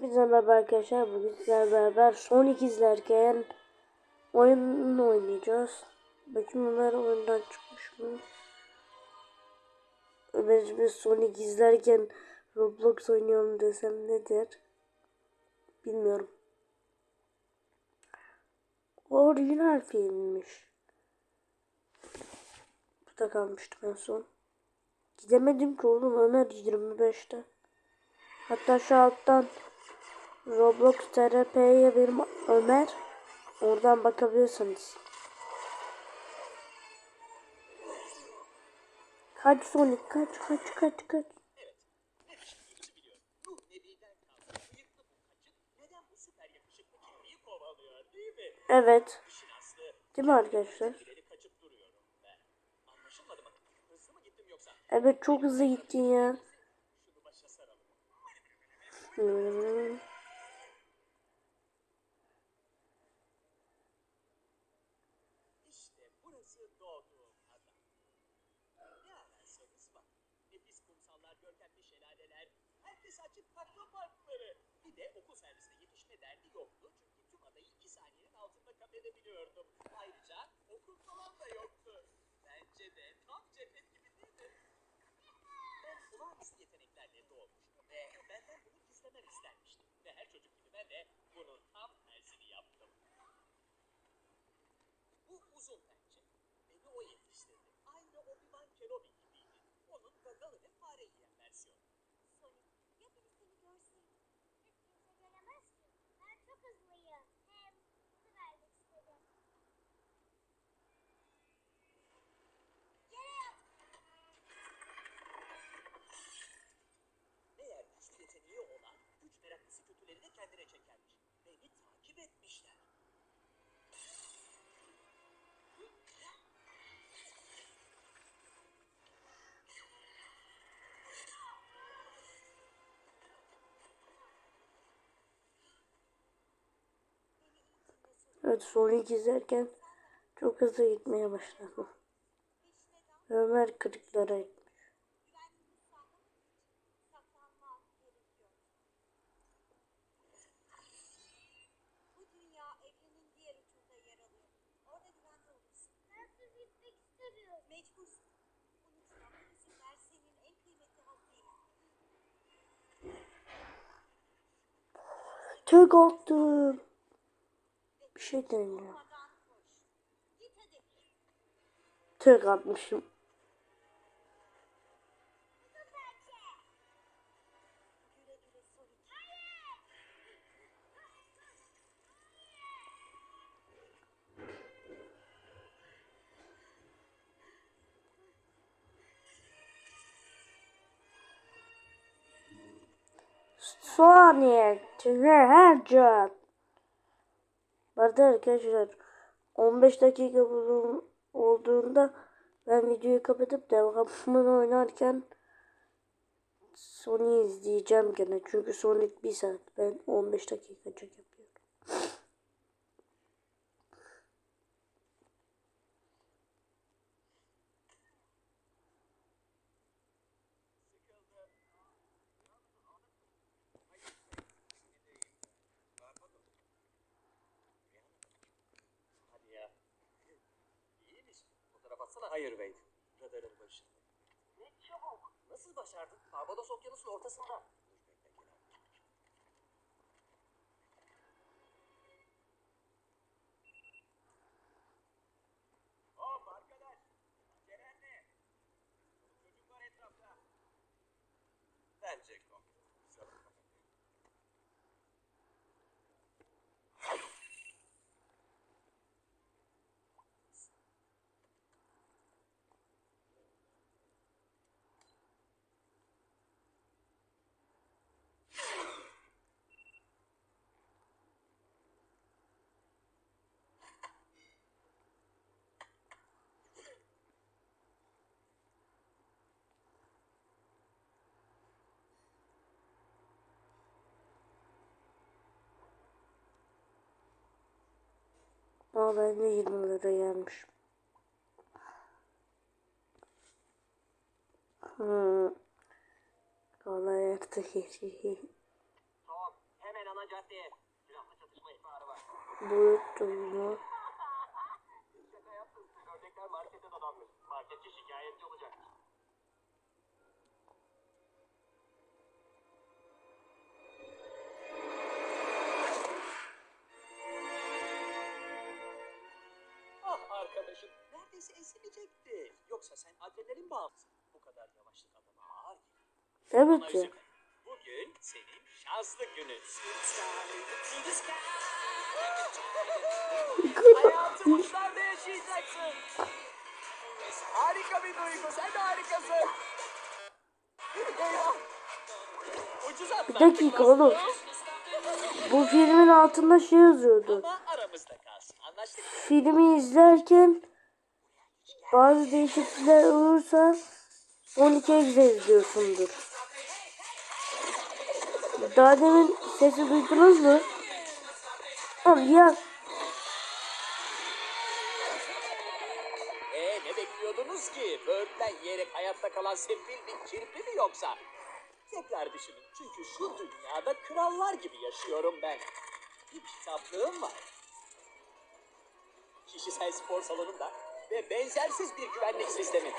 Hepinize merhaba arkadaşlar. Bugün sizlerle beraber Sonic izlerken oyun oynayacağız. Bakayım Ömer oyundan çıkmış mı? Ömer şimdi Sonic izlerken Roblox oynuyorum desem nedir? Bilmiyorum. Orijinal filmmiş. Burada kalmıştım en son. Gidemedim ki oğlum Ömer 25'te. Hatta şu alttan Roblox TRP'ye benim Ömer oradan bakabilirsiniz. Kaç Sonic kaç kaç kaç kaç. Evet. Değil mi arkadaşlar? Evet çok hızlı gittin ya. Hmm. Görkemli şelaleler, herkes açık takla parkları. Bir de okul servisine yetişme derdi yoktu. Çünkü tüm adayı iki saniyenin altında kat edebiliyordum. Ayrıca okul falan da yoktu. Bence de tam cennet gibi değil mi? Ben olağanüstü yeteneklerle doğmuştum ve benden bunu gizlemem istenmişti. Ve her çocuk gibi ben de bunun tam tersini yaptım. Bu uzun pençe. Fare yiyen versiyonu. Sonic, ya biri seni görseydi? Hiç kimse göremez ki. Ben çok hızlıyım. Hem bunu vermek istedim. Yere yat. Meğer güçlü yeteneği olan güç meraklısı kötüleri de kendine çekermiş. Beni takip etmişler. Evet Sonic izlerken çok hızlı gitmeye başladım. Ömer kırıklara gitmiş. Güvenliğini sağlamak Bir şey deniyor. Tek atmışım. Sonic. Sonic Hedgehog. Bu arada arkadaşlar 15 dakika olduğunda ben videoyu kapatıp devamını oynarken Sony izleyeceğim gene. Çünkü Sonic 1 saat. Ben 15 dakika yapıyorum. Hayır Wade. Radarın başında. Ne çabuk. Nasıl başardın? Barbados Okyanusu'nun ortasında. Dur Ama ben de 20 lira gelmiş. Hmm. Kolay artık. Tamam. Hemen caddeye. Silahlı çatışma ihbarı var. Boyutunda. Şaka yaptım. Ördekler markete dadanmış. Marketçi şikayetçi olacak. Arkadaşım. Neredeyse esilecekti. Yoksa sen adrenalin bağımlısın. Bu kadar yavaşlık adama ağır gelir. Evet üzülme. Bugün senin şanslı günün. Hayatı uçlarda yaşayacaksın. Harika bir duygu. Sen de harikasın. Eyvah. Ucuz Bir dakika oğlum. Bu filmin altında şey yazıyordu. Ama Filmi izlerken bazı değişiklikler olursa son iki egze izliyorsundur. Daha demin sesi duydunuz mu? Tamam ya Ee ne bekliyordunuz ki? Böğürtlen yiyerek hayatta kalan sefil bir kirpi mi yoksa? Tekrar düşünün. Çünkü şu dünyada krallar gibi yaşıyorum ben. Bir kitaplığım var. Kişisel spor salonum da ve benzersiz bir güvenlik sistemi.